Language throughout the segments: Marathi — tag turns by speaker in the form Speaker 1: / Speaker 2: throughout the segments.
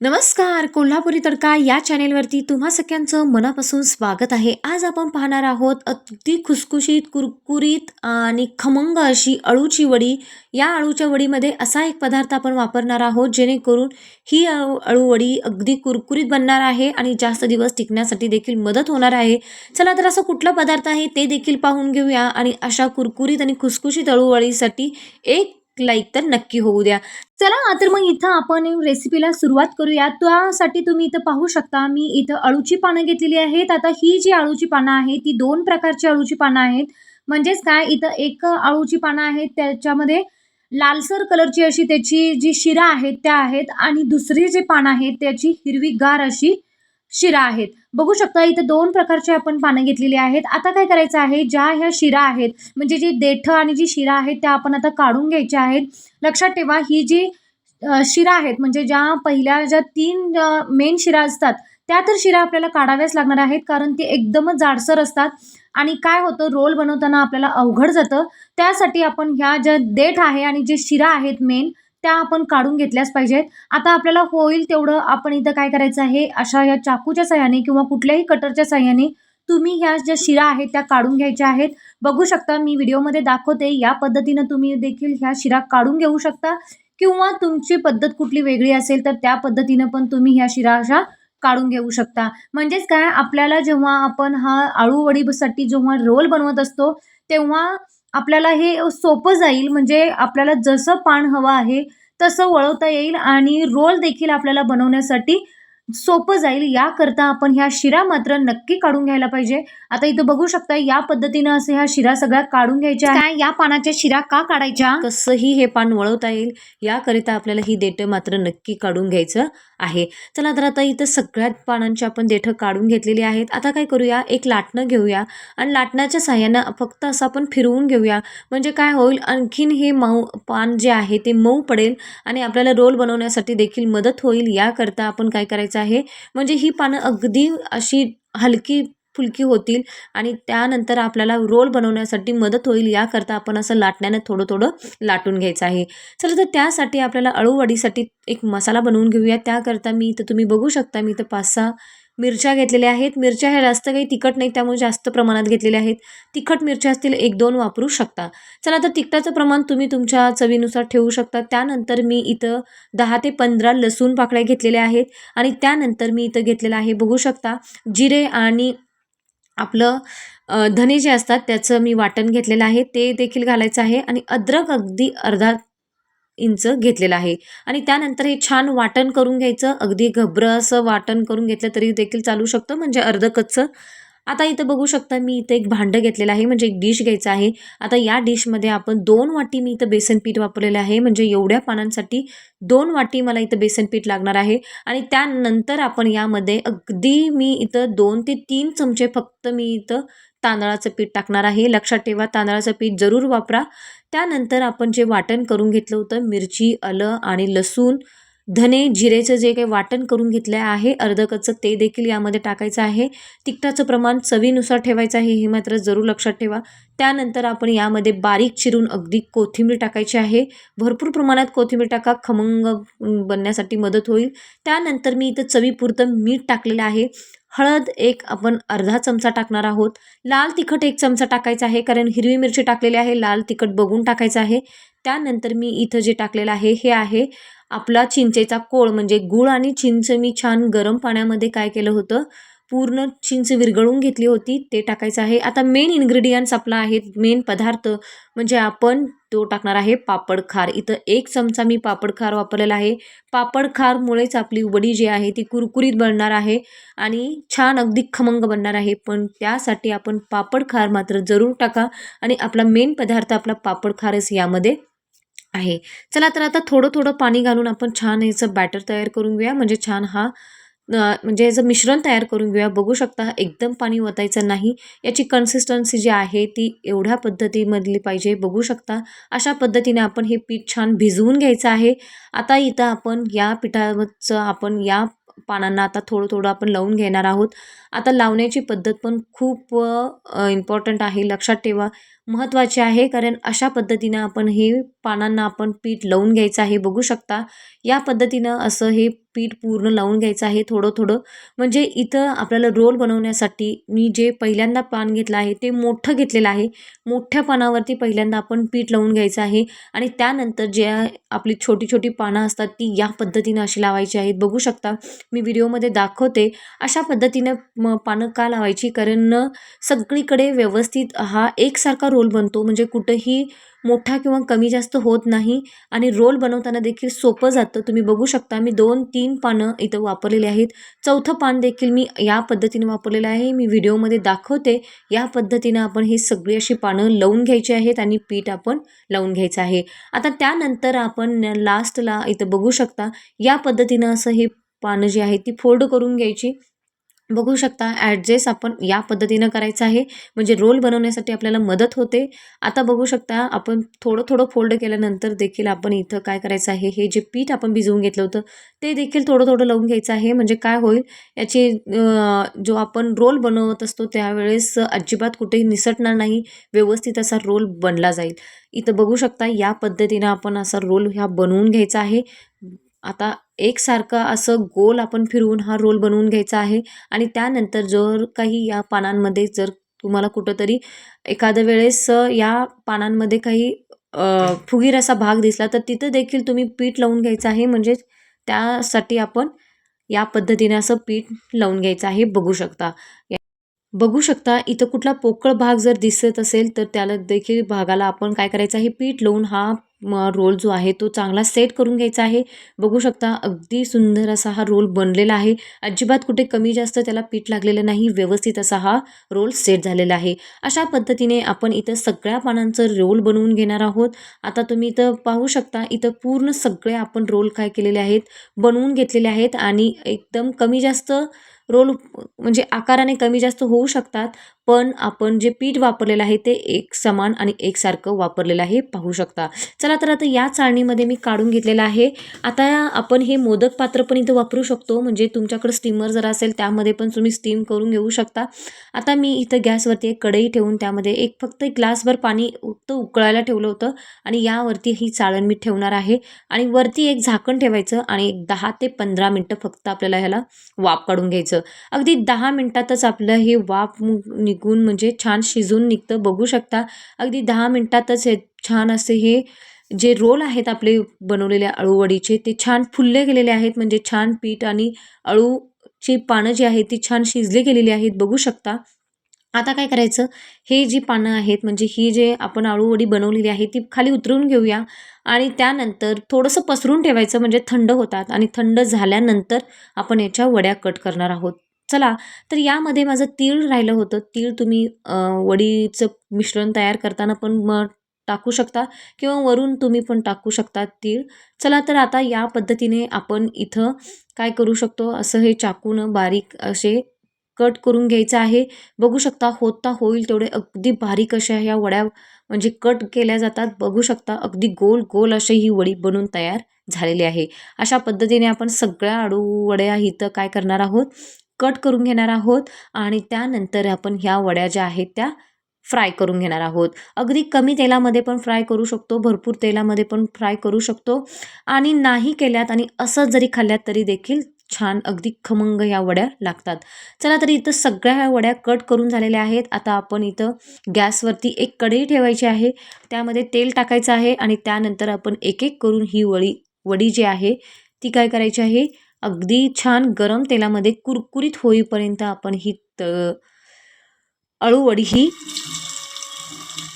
Speaker 1: नमस्कार कोल्हापुरी तडका या चॅनेलवरती तुम्हा सगळ्यांचं मनापासून स्वागत आहे. आज आपण पाहणार आहोत अगदी खुसखुशीत कुरकुरीत आणि खमंग अशी अळूची वडी. या अळूच्या वडीमध्ये असा एक पदार्थ आपण वापरणार आहोत जेणेकरून ही अळू अळूवडी अगदी कुरकुरीत बनणार आहे आणि जास्त दिवस टिकण्यासाठी देखील मदत होणार आहे. चला तर असं कुठला पदार्थ आहे ते देखील पाहून घेऊया आणि अशा कुरकुरीत आणि खुसखुशीत अळूवडीसाठी एक लाईक तर नक्की होऊ द्या. चला तर मग इथं आपण रेसिपीला सुरुवात करूया. त्यासाठी तुम्ही इथं पाहू शकता मी इथं अळूची पानं घेतलेली आहेत. आता ही जी अळूची पानं आहेत ती दोन प्रकारची अळूची पानं आहेत. म्हणजेच काय? इथं एक अळूची पानं आहेत त्याच्यामध्ये लालसर कलरची अशी त्याची जी शिरा आहेत त्या आहेत. आणि दुसरी जे पानं आहेत त्याची हिरवीगार अशी शिरा आहेत. बघू शकता इथं दोन प्रकारचे आपण पानं घेतलेली आहेत. आता काय करायचं आहे ज्या ह्या शिरा आहेत म्हणजे जी देठ आणि जी शिरा आहेत त्या आपण आता काढून घ्यायच्या आहेत. लक्षात ठेवा ही जी शिरा आहेत म्हणजे ज्या पहिल्या ज्या तीन मेन शिरा असतात त्या तर शिरा आपल्याला काढाव्याच लागणार आहेत कारण ते एकदमच जाडसर असतात. आणि काय होतं रोल बनवताना आपल्याला अवघड जातं. त्यासाठी आपण ह्या ज्या देठ आहे आणि जे शिरा आहेत मेन त्या आपण काढून घेतल्याच पाहिजेत. आता आपल्याला होईल तेवढं आपण इथं काय करायचं आहे? अशा या चाकूच्या सहाय्याने किंवा कुठल्याही कटरच्या सहाय्याने तुम्ही ह्या ज्या शिरा आहेत त्या काढून घ्यायच्या आहेत. बघू शकता मी व्हिडिओमध्ये दाखवते. या पद्धतीनं तुम्ही देखील ह्या शिरा काढून घेऊ शकता. किंवा तुमची पद्धत कुठली वेगळी असेल तर त्या पद्धतीनं पण तुम्ही ह्या शिरा अशा काढून घेऊ शकता. म्हणजेच काय? आपल्याला जेव्हा आपण हा आळूवडीसाठी जेव्हा रोल बनवत असतो तेव्हा आपल्याला हे सोपं जाईल. म्हणजे आपल्याला जसं पान हवं आहे तसं वळवता येईल आणि रोल देखील आपल्याला बनवण्यासाठी सोपं जाईल. याकरता आपण ह्या शिरा मात्र नक्की काढून घ्यायला पाहिजे. आता इथं बघू शकता या पद्धतीनं असे ह्या शिरा सगळ्या काढून घ्यायच्या काय या पानाच्या शिरा का काढायच्या? कसंही हे पान वळवता येईल. याकरिता आपल्याला ही देठं मात्र नक्की काढून घ्यायचं आहे. चला तर आता इथं सगळ्यात पानांची आपण देठं काढून घेतलेली आहेत. आता काय करूया? एक लाटणं घेऊया. आणि लाटण्याच्या साह्यानं फक्त असं आपण फिरवून घेऊया. म्हणजे काय होईल? आणखीन हे मऊ पान जे आहे ते मऊ पडेल आणि आपल्याला रोल बनवण्यासाठी देखील मदत होईल. याकरता आपण काय करायचं? आहे. म्हणजे ही पानं अगदी अशी हलकी फुलकी होतील आणि त्यानंतर आपल्याला रोल बनवण्यासाठी मदत होईल याकरता आपण असं लाटण्यानं थोडं थोडं लाटून घ्यायचं आहे. चला तर त्यासाठी आपल्याला अळूवडीसाठी एक मसाला बनवून घेऊया. त्याकरता मी इथं तुम्ही बघू शकता मी इथं पाच सहा मिरच्या घेतलेल्या आहेत. मिरच्या ह्या जास्त काही तिखट नाही त्यामुळे जास्त प्रमाणात घेतलेल्या आहेत. तिखट मिरच्या असतील एक दोन वापरू शकता. चला तर तिखटाचं प्रमाण तुम्ही तुमच्या चवीनुसार ठेवू शकता. त्यानंतर मी इथं दहा ते पंधरा लसूण पाकळ्या घेतलेल्या आहेत. आणि त्यानंतर मी इथं घेतलेलं आहे बघू शकता जिरे आणि आपलं धने जे असतात त्याचं मी वाटण घेतलेलं आहे. ते देखील घालायचं आहे. आणि अद्रक अगदी अर्धा इंच घेतलेलं आहे. आणि त्यानंतर हे छान वाटण करून घ्यायचं. अगदी घबरं असं वाटण करून घेतलं तरी देखील चालू शकतं. म्हणजे अर्धं कच्चं आता इथं बघू शकता मी इथं एक भांडं घेतलेलं आहे म्हणजे एक डिश घ्यायचं आहे. आता या डिशमध्ये आपण दोन वाटी मी इथं बेसन पीठ वापरलेलं आहे म्हणजे एवढ्या पानांसाठी दोन वाटी मला इथं बेसन पीठ लागणार आहे. आणि त्यानंतर आपण यामध्ये अगदी मी इथं दोन ते तीन चमचे फक्त मी इथं तांदळाचं पीठ टाकणार आहे. लक्षात ठेवा तांदळाचं पीठ जरूर वापरा. त्यानंतर आपण जे वाटण करून घेतलं होतं मिरची आलं आणि लसूण धने जिरेचं जे काही वाटण करून घेतलं आहे अर्ध कच्चं ते देखील यामध्ये टाकायचं आहे. तिखटाचं प्रमाण चवीनुसार ठेवायचं आहे हे मात्र जरूर लक्षात ठेवा. त्यानंतर आपण यामध्ये बारीक चिरून अगदी कोथिंबीर टाकायची आहे. भरपूर प्रमाणात कोथिंबीर टाका खमंग बनण्यासाठी मदत होईल. त्यानंतर मी इथं चवीपुरतं मीठ टाकलेलं आहे. हळद एक आपण अर्धा चमचा टाकणार आहोत. लाल तिखट एक चमचा टाकायचा आहे कारण हिरवी मिरची टाकलेली आहे लाल तिखट बघून टाकायचं आहे. त्यानंतर मी इथं जे टाकलेलं आहे हे आहे आपला चिंचेचा कोळ म्हणजे गूळ आणि चिंच मी छान गरम पाण्यामध्ये काय केलं होतं पूर्ण चिंच विरघळून घेतली होती ते टाकायचं आहे. आता मेन इन्ग्रेडियंट्स आपला आहे मेन पदार्थ म्हणजे आपण तो टाकणार आहे पापड खार. इथं एक चमचा मी पापड खार वापरलेला आहे. पापड खारमुळेच आपली वडी जी आहे ती कुरकुरीत बनणार आहे आणि छान अगदी खमंग बनणार आहे. पण त्यासाठी आपण पापड खार मात्र जरूर टाका आणि आपला मेन पदार्थ आपला पापड खारच यामध्ये आहे. चला तर आता थोडं थोडं पाणी घालून आपण छान याचं बॅटर तयार करून घेऊया. म्हणजे छान हा म्हणजे याचं मिश्रण तयार करून घेऊया बघू शकता एकदम पाणी ओतायचं नाही. याची कन्सिस्टन्सी जी आहे ती एवढ्या पद्धतीमधली पाहिजे. बघू शकता अशा पद्धतीने आपण हे पीठ छान भिजवून घ्यायचं आहे. आता इथं आपण या पिठाचं आपण या पानांना आता थोडं थोडं आपण लावून घेणार आहोत. आता लावण्याची पद्धत पण खूप इम्पॉर्टंट आहे. लक्षात ठेवा. महत्त्वाचे आहे कारण अशा पद्धतीनं आपण हे पानांना आपण पीठ लावून घ्यायचं आहे बघू शकता. या पद्धतीनं असं हे पीठ पूर्ण लावून घ्यायचं आहे थोडं थोडं म्हणजे इथं आपल्याला रोल बनवण्यासाठी मी जे पहिल्यांदा पान घेतलं आहे ते मोठं घेतलेलं आहे. मोठ्या पानावरती पहिल्यांदा आपण पीठ लावून घ्यायचं आहे आणि त्यानंतर ज्या आपली छोटी छोटी पानं असतात ती या पद्धतीनं अशी लावायची आहेत. बघू शकता मी व्हिडिओमध्ये दाखवते अशा पद्धतीनं म पानं का लावायची? कारण सगळीकडे व्यवस्थित हा एकसारखा रोल बनतो. म्हणजे कुठंही मोठा किंवा कमी जास्त होत नाही आणि रोल बनवताना देखील सोपं जातं. तुम्ही बघू शकता मी दोन तीन पानं इथं वापरलेली आहेत. चौथं पान देखील मी या पद्धतीने वापरलेलं आहे. मी व्हिडिओमध्ये दाखवते. या पद्धतीनं आपण ही सगळी अशी पानं लावून घ्यायची आहेत आणि पीठ आपण लावून घ्यायचं आहे. आता त्यानंतर आपण लास्टला इथं बघू शकता. या पद्धतीनं असं हे पानं जी आहेत ती फोल्ड करून घ्यायची. बघू शकता ॲडजस्ट आपण या पद्धतीनं करायचं आहे. म्हणजे रोल बनवण्यासाठी आपल्याला मदत होते. आता बघू शकता आपण थोडं थोडं फोल्ड केल्यानंतर देखील आपण इथं काय करायचं आहे? हे जे पीठ आपण भिजवून घेतलं होतं ते देखील थोडं थोडं लावून घ्यायचं आहे. म्हणजे काय होईल याची जो आपण रोल बनवत असतो त्यावेळेस अजिबात कुठेही निसटणार नाही. व्यवस्थित असा रोल बनला जाईल. इथं बघू शकता या पद्धतीनं आपण असा रोल ह्या बनवून घ्यायचा आहे. आता एकसारखं असं गोल आपण फिरवून हा रोल बनवून घ्यायचा आहे. आणि त्यानंतर जर काही या पानांमध्ये जर तुम्हाला कुठंतरी एखाद्या वेळेस या पानांमध्ये काही फुगीर असा भाग दिसला तर तिथं देखील तुम्ही पीठ लावून घ्यायचं आहे. म्हणजे त्यासाठी आपण या पद्धतीने असं पीठ लावून घ्यायचं आहे. बघू शकता. बघू शकता इथं कुठला पोकळ भाग जर दिसत असेल तर त्याला देखील भागाला आपण काय करायचं आहे? पीठ लावून हा रोल जो आहे तो चांगला सेट करून घ्यायचा आहे. बघू शकता अगदी सुंदर असा हा रोल बनलेला आहे. अजिबात कुठे कमी जास्त त्याला पीठ लागलेलं नाही व्यवस्थित असा हा रोल सेट झालेला आहे. अशा पद्धतीने आपण इथं सगळ्या पानांचं रोल बनवून घेणार आहोत. आता तुम्ही इथं पाहू शकता इथं पूर्ण सगळे आपण रोल काय केलेले आहेत बनवून घेतलेले आहेत आणि एकदम कमी जास्त रोल म्हणजे आकाराने कमी जास्त होऊ शकतात. पण आपण जे पीठ वापरलेलं आहे ते एक समान आणि एकसारखं वापरलेलं आहे पाहू शकता. चला तर आता या चाळणीमध्ये मी काढून घेतलेलं आहे. आता आपण हे मोदक पात्र पण इथं वापरू शकतो म्हणजे तुमच्याकडं स्टीमर जर असेल त्यामध्ये पण तुम्ही स्टीम करून घेऊ शकता. आता मी इथं गॅसवरती एक कढई ठेवून त्यामध्ये एक फक्त एक ग्लासभर पाणी फक्त उकळायला ठेवलं होतं आणि यावरती ही चाळण मी ठेवणार आहे. आणि वरती एक झाकण ठेवायचं आणि एक दहा ते पंधरा मिनटं फक्त आपल्याला ह्याला वाफ काढून घ्यायचं. अगदी दहा मिनटातच आपलं हे वाफ निघून म्हणजे छान शिजून निघतं. बघू शकता अगदी दहा मिनटातच हे छान असे हे जे रोल आहेत आपले बनवलेले अळूवडीचे ते छान फुलले गेलेले आहेत. म्हणजे छान पीठ आणि अळूची पानं जी आहेत ती छान शिजले गेलेली आहेत. बघू शकता. आता काय करायचं? हे जी पानं आहेत म्हणजे ही जे आपण अळूवडी बनवलेली आहे ती खाली उतरून घेऊया आणि त्यानंतर थोडंसं पसरून ठेवायचं. म्हणजे थंड होतात आणि थंड झाल्यानंतर आपण याच्या वड्या कट करणार आहोत. चला तर यामध्ये माझं तीळ राहिलं होतं. तीळ तुम्ही वडीचं मिश्रण तयार करताना पण मग टाकू शकता किंवा वरून तुम्ही पण टाकू शकता तीळ. चला तर आता या पद्धतीने आपण इथं काय करू शकतो? असं हे चाकून बारीक असे कट करून घ्यायचं आहे. बघू शकता होता होईल तेवढे अगदी बारीक अशा ह्या वड्या म्हणजे कट केल्या जातात. बघू शकता अगदी गोल गोल अशी ही वडी बनून तयार झालेली आहे. अशा पद्धतीने आपण सगळ्या आडू वड्या इथं काय करणार आहोत? कट करून घेणार आहोत आणि त्यानंतर आपण ह्या वड्या ज्या आहेत त्या फ्राय करून घेणार आहोत. अगदी कमी तेलामध्ये पण फ्राय करू शकतो भरपूर तेलामध्ये पण फ्राय करू शकतो आणि नाही केल्यात आणि असं जरी खाल्ल्यात तरी देखील छान अगदी खमंग या वड्या लागतात. चला तर इथं सगळ्या ह्या वड्या कट करून झालेल्या आहेत. आता आपण इथं गॅसवरती एक कढई ठेवायची आहे. त्यामध्ये तेल टाकायचं आहे आणि त्यानंतर आपण एक एक करून ही वडी वडी जी आहे ती काय करायची आहे? अगदी छान गरम तेलामध्ये कुरकुरीत होईपर्यंत आपण ही त अळूवडी ही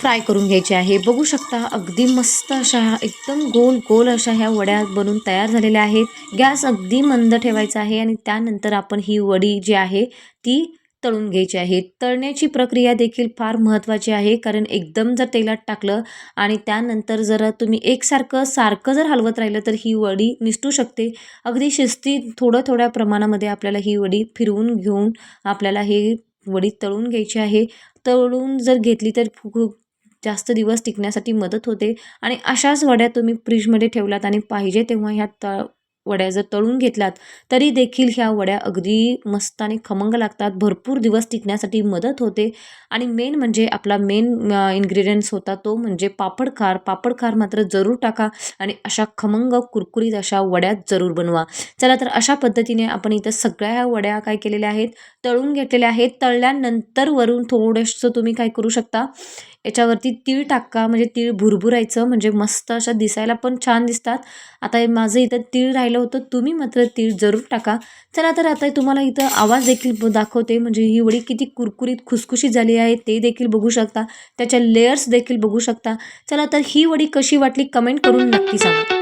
Speaker 1: फ्राय करून घ्यायची आहे. बघू शकता अगदी मस्त अशा एकदम गोल गोल अशा ह्या वड्या बनून तयार झालेल्या आहेत. गॅस अगदी मंद ठेवायचा आहे आणि त्यानंतर आपण ही वडी जी आहे ती तळून घ्यायची आहे. तळण्याची प्रक्रिया देखील फार महत्त्वाची आहे कारण एकदम जर तेलात टाकलं आणि त्यानंतर जर तुम्ही एकसारखं सारखं जर हलवत राहिलं तर ही वडी निसटू शकते. अगदी शिस्ती थोडं थोड्या प्रमाणामध्ये आपल्याला ही वडी फिरवून घेऊन आपल्याला हे वडी तळून घ्यायची आहे. तळून जर घेतली तर खूप जास्त दिवस टिकण्यासाठी मदत होते. आणि अशाच वड्या तुम्ही फ्रीजमध्ये ठेवलात आणि पाहिजे तेव्हा ह्या त वड्या जर तळून घेतल्यात तरी देखील ह्या वड्या अगदी मस्त आणि खमंग लागतात. भरपूर दिवस टिकण्यासाठी मदत होते. आणि मेन म्हणजे आपला मेन इन्ग्रेडियंट्स होता तो म्हणजे पापड खार. पापड खार मात्र जरूर टाका आणि अशा खमंग कुरकुरीत अशा वड्या जरूर बनवा. चला तर अशा पद्धतीने आपण इथं सगळ्या ह्या वड्या काय केलेल्या आहेत तळून घेतलेल्या आहेत. तळल्यानंतर वरून थोडंसं तुम्ही काय करू शकता याच्यावरती तीळ टाका म्हणजे तीळ भुरभुरायचं म्हणजे मस्त अशा दिसायला पण छान दिसतात. आता हे माझं इथं तीळ राहिलं होतं तुम्ही मात्र तीळ जरूर टाका. चला तर आता तुम्हाला इथं आवाज देखील दाखवते म्हणजे ही वडी किती कुरकुरीत खुसखुशीत झाली आहे ते देखील बघू शकता. त्याच्या लेयर्स देखील बघू शकता. चला तर ही वडी कशी वाटली कमेंट करून नक्की सांगा.